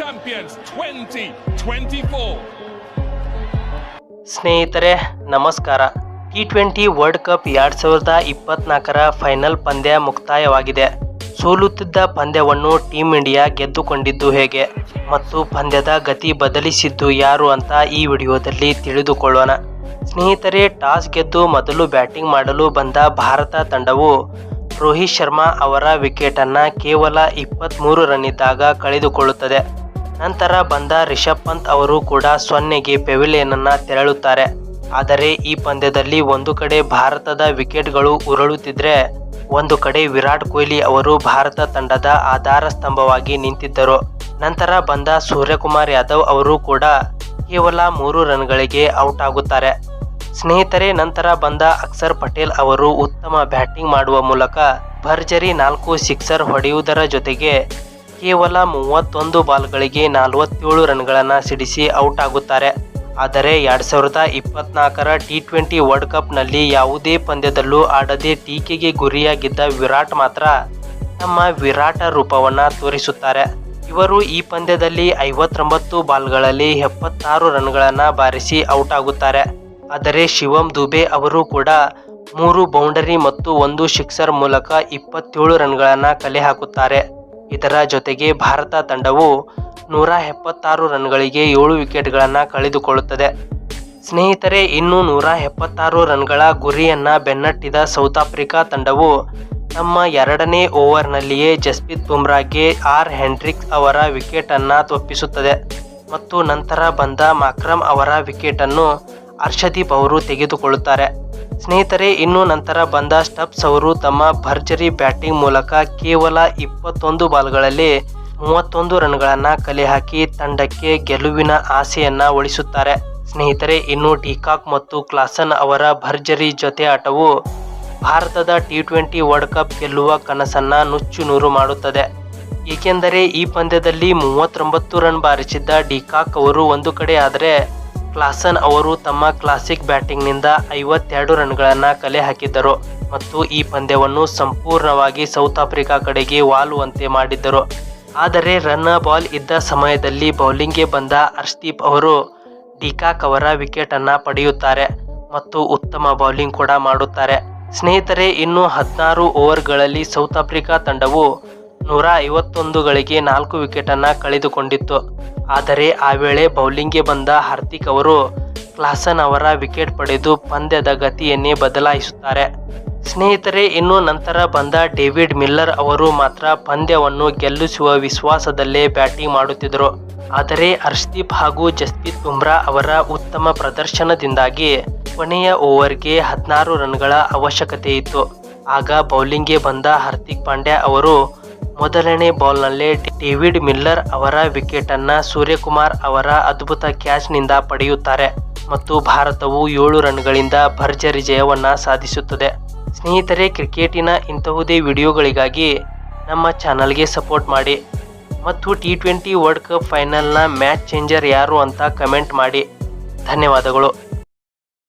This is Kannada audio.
champions 2024. ಸ್ನೇಹಿತರೆ, ನಮಸ್ಕಾರ. ಟಿ ಟ್ವೆಂಟಿ ವರ್ಲ್ಡ್ ಕಪ್ ಎರಡ್ ಸಾವಿರದ ಇಪ್ಪತ್ನಾಲ್ಕರ ಫೈನಲ್ ಪಂದ್ಯ ಮುಕ್ತಾಯವಾಗಿದೆ. ಸೋಲುತ್ತಿದ್ದ ಪಂದ್ಯವನ್ನು ಟೀಂ ಇಂಡಿಯಾ ಗೆದ್ದುಕೊಂಡಿದ್ದು ಹೇಗೆ? ಮತ್ತು ಪಂದ್ಯದ ಗತಿ ಬದಲಿಸಿದ್ದು ಯಾರು ಅಂತ ಈ ವಿಡಿಯೋದಲ್ಲಿ ತಿಳಿದುಕೊಳ್ಳೋಣ. ಸ್ನೇಹಿತರೆ, ಟಾಸ್ ಗೆದ್ದು ಮೊದಲು ಬ್ಯಾಟಿಂಗ್ ಮಾಡಲು ಬಂದ ಭಾರತ ತಂಡವು ರೋಹಿತ್ ಶರ್ಮಾ ಅವರ ವಿಕೆಟನ್ನು ಕೇವಲ ಇಪ್ಪತ್ತ್ಮೂರು ರನ್ನಿದ್ದಾಗ ಕಳೆದುಕೊಳ್ಳುತ್ತದೆ. ನಂತರ ಬಂದ ರಿಷಬ್ ಪಂತ್ ಅವರು ಕೂಡ ಸೊನ್ನೆಗೆ ಪೆವಿಲಿಯನ್ ಅನ್ನ ತೆರಳುತ್ತಾರೆ. ಆದರೆ ಈ ಪಂದ್ಯದಲ್ಲಿ ಒಂದು ಕಡೆ ಭಾರತದ ವಿಕೆಟ್ಗಳು ಉರುಳುತ್ತಿದ್ರೆ, ಒಂದು ಕಡೆ ವಿರಾಟ್ ಕೊಹ್ಲಿ ಅವರು ಭಾರತ ತಂಡದ ಆಧಾರ ಸ್ತಂಭವಾಗಿ ನಿಂತಿದ್ದರು. ನಂತರ ಬಂದ ಸೂರ್ಯಕುಮಾರ್ ಯಾದವ್ ಅವರು ಕೂಡ ಕೇವಲ ಮೂರು ರನ್ಗಳಿಗೆ ಔಟ್ ಆಗುತ್ತಾರೆ. ಸ್ನೇಹಿತರೆ, ನಂತರ ಬಂದ ಅಕ್ಷರ್ ಪಟೇಲ್ ಅವರು ಉತ್ತಮ ಬ್ಯಾಟಿಂಗ್ ಮಾಡುವ ಮೂಲಕ ಭರ್ಜರಿ ನಾಲ್ಕು ಸಿಕ್ಸರ್ ಹೊಡೆಯುವುದರ ಜೊತೆಗೆ ಕೇವಲ ಮೂವತ್ತೊಂದು ಬಾಲ್ಗಳಿಗೆ ನಲವತ್ತೇಳು ರನ್ಗಳನ್ನು ಸಿಡಿಸಿ ಔಟ್ ಆಗುತ್ತಾರೆ. ಆದರೆ ಎರಡು ಸಾವಿರದ ಇಪ್ಪತ್ನಾಲ್ಕರ ಟಿ ಟ್ವೆಂಟಿ ವರ್ಲ್ಡ್ ಕಪ್ನಲ್ಲಿ ಯಾವುದೇ ಪಂದ್ಯದಲ್ಲೂ ಆಡದೆ ಟೀಕೆಗೆ ಗುರಿಯಾಗಿದ್ದ ವಿರಾಟ್ ಮಾತ್ರ ತಮ್ಮ ವಿರಾಟ ರೂಪವನ್ನು ತೋರಿಸುತ್ತಾರೆ. ಇವರು ಈ ಪಂದ್ಯದಲ್ಲಿ ಐವತ್ತೊಂಬತ್ತು ಬಾಲ್ಗಳಲ್ಲಿ ಎಪ್ಪತ್ತಾರು ರನ್ಗಳನ್ನು ಬಾರಿಸಿ ಔಟ್ ಆಗುತ್ತಾರೆ. ಆದರೆ ಶಿವಂ ದುಬೆ ಅವರು ಕೂಡ ಮೂರು ಬೌಂಡರಿ ಮತ್ತು ಒಂದು ಸಿಕ್ಸರ್ ಮೂಲಕ ಇಪ್ಪತ್ತೇಳು ರನ್ಗಳನ್ನು ಕಲೆ ಹಾಕುತ್ತಾರೆ. ಇದರ ಜೊತೆಗೆ ಭಾರತ ತಂಡವು ನೂರ ಎಪ್ಪತ್ತಾರು ರನ್ಗಳಿಗೆ ಏಳು ವಿಕೆಟ್ಗಳನ್ನು ಕಳೆದುಕೊಳ್ಳುತ್ತದೆ. ಸ್ನೇಹಿತರೆ, ಇನ್ನು ನೂರ ಎಪ್ಪತ್ತಾರು ರನ್ಗಳ ಗುರಿಯನ್ನು ಬೆನ್ನಟ್ಟಿದ ಸೌತ್ ಆಫ್ರಿಕಾ ತಂಡವು ತಮ್ಮ ಎರಡನೇ ಓವರ್ನಲ್ಲಿಯೇ ಜಸ್ಪ್ರೀತ್ ಬುಮ್ರಾಗೆ ಆರ್ ಹೆಂಡ್ರಿಕ್ಸ್ ಅವರ ವಿಕೆಟನ್ನು ತಪ್ಪಿಸುತ್ತದೆ ಮತ್ತು ನಂತರ ಬಂದ ಮಾಕ್ರಮ್ ಅವರ ವಿಕೆಟನ್ನು ಅರ್ಷದೀಪ್ ಅವರು ತೆಗೆದುಕೊಳ್ಳುತ್ತಾರೆ. ಸ್ನೇಹಿತರೆ, ಇನ್ನು ನಂತರ ಬಂದ ಸ್ಟಬ್ಸ್ ಅವರು ತಮ್ಮ ಭರ್ಜರಿ ಬ್ಯಾಟಿಂಗ್ ಮೂಲಕ ಕೇವಲ ಇಪ್ಪತ್ತೊಂದು ಬಾಲ್ಗಳಲ್ಲಿ ಮೂವತ್ತೊಂದು ರನ್ಗಳನ್ನು ಕಲೆ ಹಾಕಿ ತಂಡಕ್ಕೆ ಗೆಲುವಿನ ಆಸೆಯನ್ನ ಉಳಿಸುತ್ತಾರೆ. ಸ್ನೇಹಿತರೆ, ಇನ್ನು ಟೀಕಾಕ್ ಮತ್ತು ಕ್ಲಾಸನ್ ಅವರ ಭರ್ಜರಿ ಜೊತೆ ಆಟವು ಭಾರತದ ಟಿ ಟ್ವೆಂಟಿ ವರ್ಲ್ಡ್ ಕಪ್ ಗೆಲ್ಲುವ ಕನಸನ್ನ ನುಚ್ಚು ನೂರು ಮಾಡುತ್ತದೆ. ಏಕೆಂದರೆ, ಈ ಪಂದ್ಯದಲ್ಲಿ ಮೂವತ್ತೊಂಬತ್ತು ರನ್ ಬಾರಿಸಿದ್ದ ಡಿಕಾಕ್ ಅವರು ಒಂದು ಕಡೆ ಆದರೆ ಕ್ಲಾಸನ್ ಅವರು ತಮ್ಮ ಕ್ಲಾಸಿಕ್ ಬ್ಯಾಟಿಂಗ್ನಿಂದ ಐವತ್ತೆರಡು ರನ್ಗಳನ್ನು ಕಲೆ ಹಾಕಿದ್ದರು ಮತ್ತು ಈ ಪಂದ್ಯವನ್ನು ಸಂಪೂರ್ಣವಾಗಿ ಸೌತ್ ಆಫ್ರಿಕಾ ಕಡೆಗೆ ವಾಲುವಂತೆ ಮಾಡಿದ್ದರು. ಆದರೆ ರನ್ನ ಬಾಲ್ ಇದ್ದ ಸಮಯದಲ್ಲಿ ಬೌಲಿಂಗ್ಗೆ ಬಂದ ಅರ್ಷದೀಪ್ ಅವರು ಡಿಕಾಕ್ ಅವರ ವಿಕೆಟನ್ನು ಪಡೆಯುತ್ತಾರೆ ಮತ್ತು ಉತ್ತಮ ಬೌಲಿಂಗ್ ಕೂಡ ಮಾಡುತ್ತಾರೆ. ಸ್ನೇಹಿತರೆ, ಇನ್ನು ಹದಿನಾರು ಓವರ್ಗಳಲ್ಲಿ ಸೌತ್ ಆಫ್ರಿಕಾ ತಂಡವು ನೂರ ಐವತ್ತೊಂದುಗಳಿಗೆ ನಾಲ್ಕು ವಿಕೆಟನ್ನು ಕಳೆದುಕೊಂಡಿತ್ತು. ಆದರೆ ಆ ವೇಳೆ ಬೌಲಿಂಗ್ಗೆ ಬಂದ ಹಾರ್ದಿಕ್ ಅವರು ಕ್ಲಾಸನ್ ಅವರ ವಿಕೆಟ್ ಪಡೆದು ಪಂದ್ಯದ ಗತಿಯನ್ನೇ ಬದಲಾಯಿಸುತ್ತಾರೆ. ಸ್ನೇಹಿತರೆ, ಇನ್ನು ನಂತರ ಬಂದ ಡೇವಿಡ್ ಮಿಲ್ಲರ್ ಅವರು ಮಾತ್ರ ಪಂದ್ಯವನ್ನು ಗೆಲ್ಲಿಸುವ ವಿಶ್ವಾಸದಲ್ಲೇ ಬ್ಯಾಟಿಂಗ್ ಮಾಡುತ್ತಿದ್ದರು. ಆದರೆ ಅರ್ಷದೀಪ್ ಹಾಗೂ ಜಸ್ಪ್ರೀತ್ ಬುಮ್ರಾ ಅವರ ಉತ್ತಮ ಪ್ರದರ್ಶನದಿಂದಾಗಿ ಕೊನೆಯ ಓವರ್ಗೆ ಹದಿನಾರು ರನ್ಗಳ ಅವಶ್ಯಕತೆ ಇತ್ತು. ಆಗ ಬೌಲಿಂಗ್ಗೆ ಬಂದ ಹಾರ್ದಿಕ್ ಪಾಂಡ್ಯ ಅವರು ಮೊದಲನೇ ಬೌಲ್ನಲ್ಲಿ ಡೇವಿಡ್ ಮಿಲ್ಲರ್ ಅವರ ವಿಕೆಟನ್ನು ಸೂರ್ಯಕುಮಾರ್ ಅವರ ಅದ್ಭುತ ಕ್ಯಾಚ್ನಿಂದ ಪಡೆಯುತ್ತಾರೆ ಮತ್ತು ಭಾರತವು ಏಳು ರನ್ಗಳಿಂದ ಭರ್ಜರಿ ಜಯವನ್ನು ಸಾಧಿಸುತ್ತದೆ. ಸ್ನೇಹಿತರೆ, ಕ್ರಿಕೆಟಿನ ಇಂತಹುದೇ ವಿಡಿಯೋಗಳಿಗಾಗಿ ನಮ್ಮ ಚಾನಲ್ಗೆ ಸಪೋರ್ಟ್ ಮಾಡಿ ಮತ್ತು ಟಿ ಟ್ವೆಂಟಿ ವರ್ಲ್ಡ್ ಕಪ್ ಫೈನಲ್ನ ಮ್ಯಾಚ್ ಚೇಂಜರ್ ಯಾರು ಅಂತ ಕಮೆಂಟ್ ಮಾಡಿ. ಧನ್ಯವಾದಗಳು.